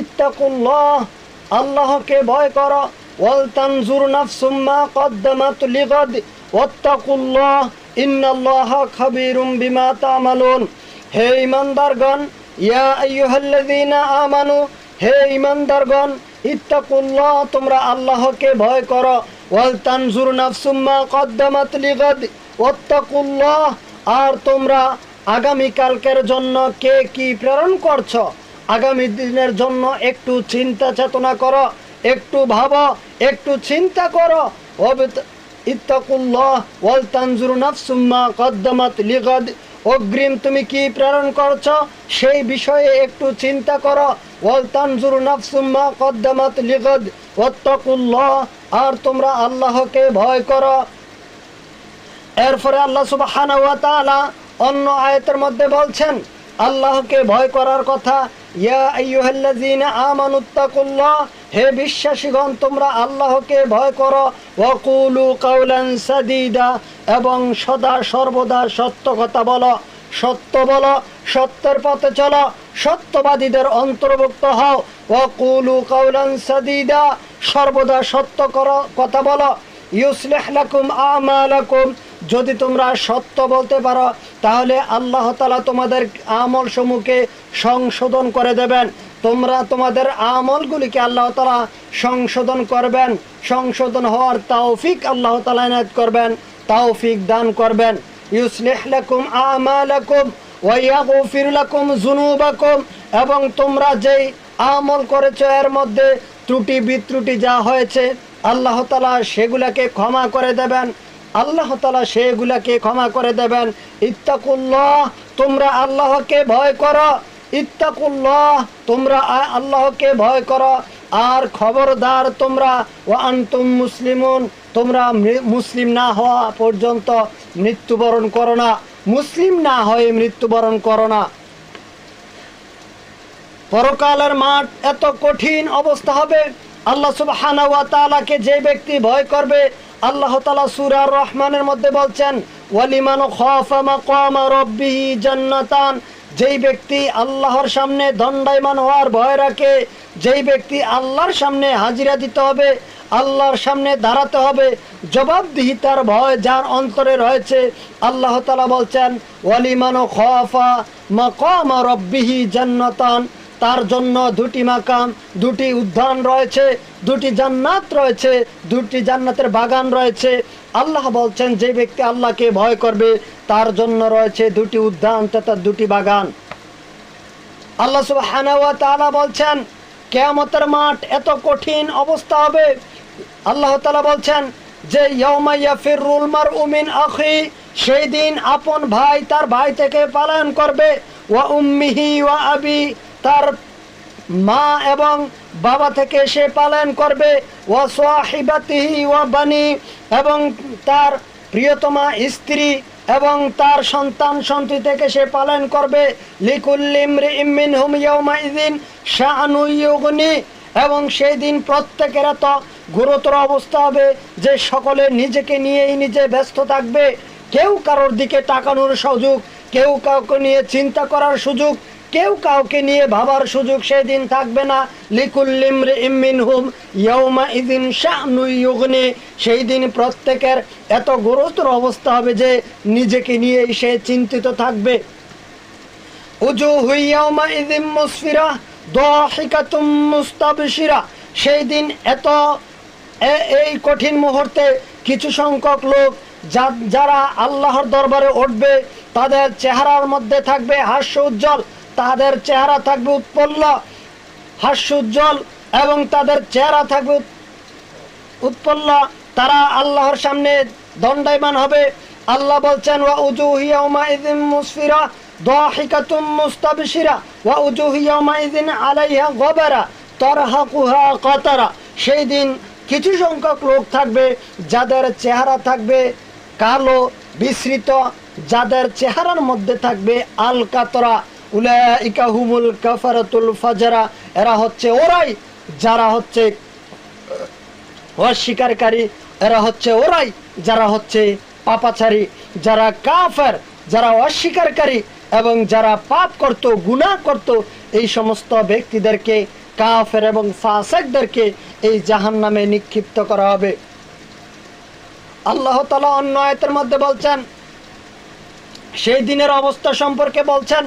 ইত্তাকুল্লাহ, আল্লাহকে ভয় কর। ওয়াল তানজুর নাফসুম মা কদ্দামাত লিগাদ। ওয়াত্তাকুল্লাহ, ইন্নাল্লাহা খাবীরুম বিমা তা'মালুন। হে ঈমানদারগণ, ইয়া আইয়ুহাল্লাযীনা আমানু, হে ঈমানদারগণ, ইত্তাকুল্লাহ, তোমরা আল্লাহকে ভয় করো। ওয়াল তানজুর নাফসুম মা কদ্দামাত লিগাদ। ওয়াত্তাকুল্লাহ, আর তোমরা আগামী কালকের জন্য কে কি প্রেরণ করছ? আগামী দিনের জন্য একটু চিন্তা চেতনা করো, একটু ভাবো, একটু চিন্তা করো। ইত্তাকুল্লাহ ওয়াল তানজুর নাফসুম মা কদ্দামাত লিগাদ। অগ্রিম তুমি কি প্রেরণ করছ? সেই বিষয়ে একটু চিন্তা করো। ওয়াল তানজুর নাফসুম মা কদ্দামাত লিগাদ। ওয়াত্তাকুল্লাহ, আর তোমরা আল্লাহকে ভয় করো। এরপরে আল্লাহ সুবহানাহু ওয়া তাআলা অন্য আয়াতের মধ্যে বলছেন আল্লাহকে ভয় করার কথা, ইয়া আমানুত্তাকুল্লাহ হে বিশ্বাসীগণ, তোমরা আল্লাহকে ভয় করো, ওয়াকুলু কাওলান সাদীদা, এবং সদা সর্বদা সত্য কথা বলো, সত্য বলো, সত্যের পথে চলো, সত্যবাদীদের অন্তর্ভুক্ত হও, ওয়াকুলু কাওলান সাদীদা, সর্বদা সত্য করো, কথা বলো, ইউসলিহ লাকুম আমালাকুম যদি তোমরা সত্য বলতে পারো, তাহলে আল্লাহ তালা তোমাদের আমল সমূহকে সংশোধন করে দেবেন। তোমরা তোমাদের আমলগুলিকে আল্লাহ তালা সংশোধন করবেন। সংশোধন হওয়ার তাওফিক আল্লাহ তালা এনায়ত করবেন তাওফিক দান করবেন। ইউসলিহ লাকুম আমালাকুম ওয়াইয়াগফির লাকুম এবং তোমরা যেই আমল করেছ, এর মধ্যে ত্রুটি বিত্রুটি যা হয়েছে, আল্লাহ তালা সেগুলাকে ক্ষমা করে দেবেন। আল্লাহ তালা সেগুলাকে ক্ষমা করে দেবেন। ইত্তাকুল্লাহ, তোমরা আল্লাহকে ভয় করো। ইত্তাকুল্লাহ, তোমরা আল্লাহকে ভয় করো। আর খবরদার তোমরা ও আন্তুম মুসলিমুন, তোমরা মুসলিম না হওয়া পর্যন্ত মৃত্যুবরণ করো না। মুসলিম না হয়ে মৃত্যুবরণ করো না। পরকালের মাঠ এত কঠিন অবস্থা হবে। আল্লাহ সুবহানাহু ওয়া তাআলাকে যে ব্যক্তি ভয় করবে, আল্লাহ তাআলা সূরা রহমানের মধ্যে বলছেন, ওয়ালিমান খাফা মাকামা রাব্বিহি জান্নাতান যেই ব্যক্তি আল্লাহর সামনে দণ্ডায়মান হওয়ার ভয় রাখে, যেই ব্যক্তি আল্লাহর সামনে হাজিরা দিতে হবে, আল্লাহর সামনে দাঁড়াতে হবে, জবাবদিহিতার ভয় যার অন্তরে রয়েছে, আল্লাহ তাআলা বলছেন, ওয়ালিমান খাফা মাকামা রাব্বিহি জান্নাতান তার জন্য দুটি মাকাম, দুটি উদ্যান রয়েছে, দুটি জান্নাত রয়েছে, দুটি জান্নাতের বাগান রয়েছে। আল্লাহ বলছেন, যে ব্যক্তি আল্লাহকে ভয় করবে, তার জন্য রয়েছে দুটি উদ্যান তথা দুটি বাগান। আল্লাহ তাআলা বলছেন, কিয়ামতের মাঠ এত কঠিন অবস্থা হবে। আল্লাহ তালা বলছেন, যে ইয়াউমা ইয়াফিরুল মারউ মিন আখি, সেই দিন আপন ভাই তার ভাই থেকে পালন করবে। ওয়া উম্মিহি ওয়া আবি তার মা এবং বাবা থেকে সে পালন করবে। বানি এবং তার প্রিয়তমা স্ত্রী এবং তার সন্তান সন্ততি থেকে সে পালন করবে। ইউগনি এবং সেই দিন প্রত্যেকের এত গুরুতর অবস্থা হবে যে সকলে নিজেকে নিয়েই নিজে ব্যস্ত থাকবে। কেউ কারোর দিকে তাকানোর সুযোগ, কেউ কাউকে নিয়ে চিন্তা করার সুযোগ কেউ কাউকে নিয়ে ভাবার সুযোগ সেদিন থাকবে না। লিকুল্লিম ইমিন হুম ইয়ৌমা ইদিন শাহনু ইউগনি। সেই দিন প্রত্যেকের এত গুরুতর অবস্থা হবে যে নিজেকে নিয়েই সে চিন্তিত থাকবে। উজু হুইয়াউমা ইদিম মুসফিরা দহিকাতুম মুস্তাবশিরা সেই দিন এত এই কঠিন মুহূর্তে কিছু সংখ্যক লোক যারা আল্লাহর দরবারে উঠবে, তাদের চেহারার মধ্যে থাকবে হাস্য উজ্জ্বল। তাদের চেহারা থাকবে উৎপল্ল হাস্য উজ্জ্বল এবং তাদের চেহারা থাকবে উৎ- উৎপন্ন তারা আল্লাহর সামনে দণ্ডায়মান হবে। আল্লাহ বলছেন, ওয়া উজুহি ইয়াউমাইযিন মুসফিরা মুস্তাবশিরা। ওয়া উজুহি ইয়াউমাইযিন আলাইহা গবারা, তারহাকুহা কাতারা। সেই দিন কিছু সংখ্যক লোক থাকবে, যাদের চেহারা থাকবে কালো বিস্মৃত যাদের চেহারার মধ্যে থাকবে আল কাতরা এরা হচ্ছে ওরাই যারা হচ্ছে অস্বীকারী, এরা হচ্ছে ওরাই যারা হচ্ছে পাপাচারী, যারা কাফের, যারা অস্বীকারী এবং যারা পাপ করত, গুনাহ করত, এই সমস্ত ব্যক্তিদেরকে, কাফের এবং ফাসেকদেরকে এই জাহান্নামে নিক্ষিপ্ত করা হবে। আল্লাহ তালা অন্য আয়তের মধ্যে বলছেন, সেই দিনের অবস্থা সম্পর্কে বলছেন